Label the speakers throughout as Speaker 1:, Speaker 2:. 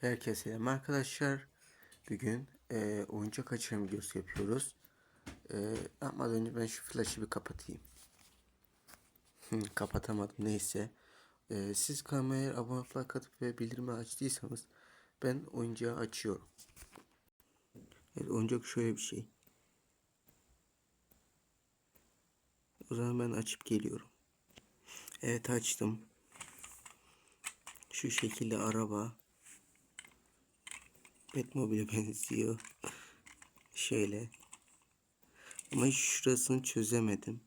Speaker 1: Herkese selam arkadaşlar. Bugün e, oyuncak açılım videosu yapıyoruz. E, ama önce ben şu flaşı bir kapatayım. Kapatamadım neyse. E, siz kameraya abone olup like atıp ve bildirimi açtıysanız ben oyuncağı açıyorum. Evet oyuncak şöyle bir şey. O zaman ben açıp geliyorum. Evet açtım. Şu şekilde araba. Batmobile'e benziyor. Şöyle. Ama şurasını çözemedim.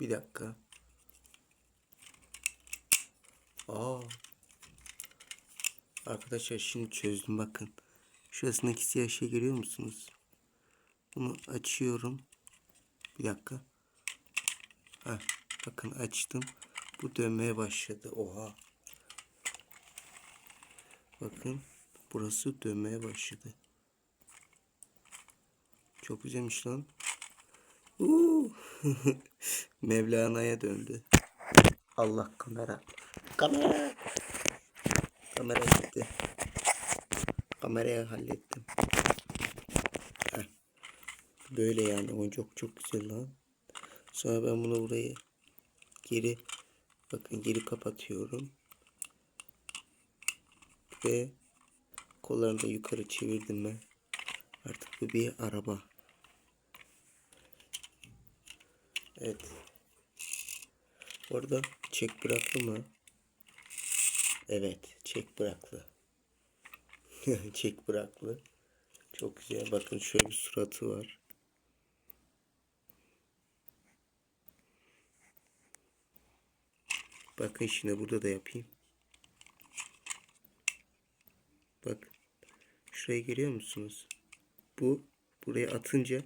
Speaker 1: Bir dakika. Aa. Arkadaşlar şimdi çözdüm bakın. Şurasındaki siyah şey görüyor musunuz? Bunu açıyorum. Bir dakika. Heh, bakın açtım. Bu dönmeye başladı. Oha. Bakın. Burası dönmeye başladı. Çok güzelmiş lan. Mevlana'ya döndü. Allah kamera. Kamera. Kamera gitti. Kamerayı hallettim. Heh. Böyle yani. O çok çok güzel lan. Sonra ben bunu burayı geri bakın geri kapatıyorum. Ve kollarını da yukarı çevirdim ben. Artık bu bir araba. Evet. Orada çek bıraktı mı? Evet, çek bıraktı. çek bıraktı. Çok güzel. Bakın şöyle bir suratı var. Bakın şimdi burada da yapayım. Bak. Şurayı görüyor musunuz? Bu buraya atınca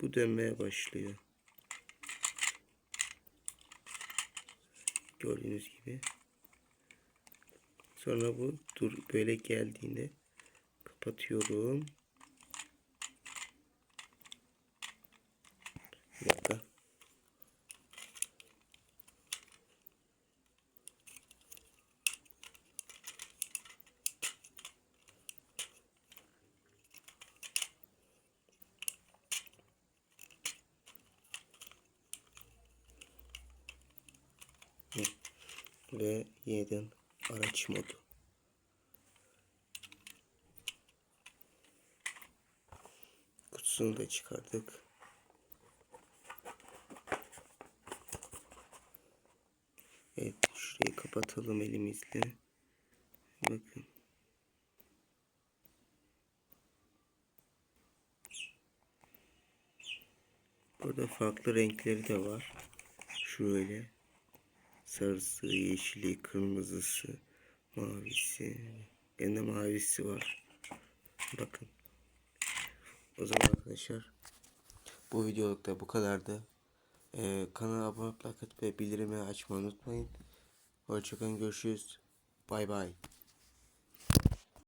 Speaker 1: bu dönmeye başlıyor. Gördüğünüz gibi. Sonra bu dur böyle geldiğinde kapatıyorum. Bir dakika. Ve yeniden araç modu. Kutusunu da çıkardık. Evet şurayı kapatalım elimizle. Bakın. Burada farklı renkleri de var. Şöyle sarısı, yeşili, kırmızısı, mavisi. Yine mavisi var. Bakın. O zaman arkadaşlar bu videoluk da bu kadardı. Ee, kanala abone olmayı, like atıp bildirimi açmayı unutmayın. Hoşçakalın görüşürüz. Bay bay.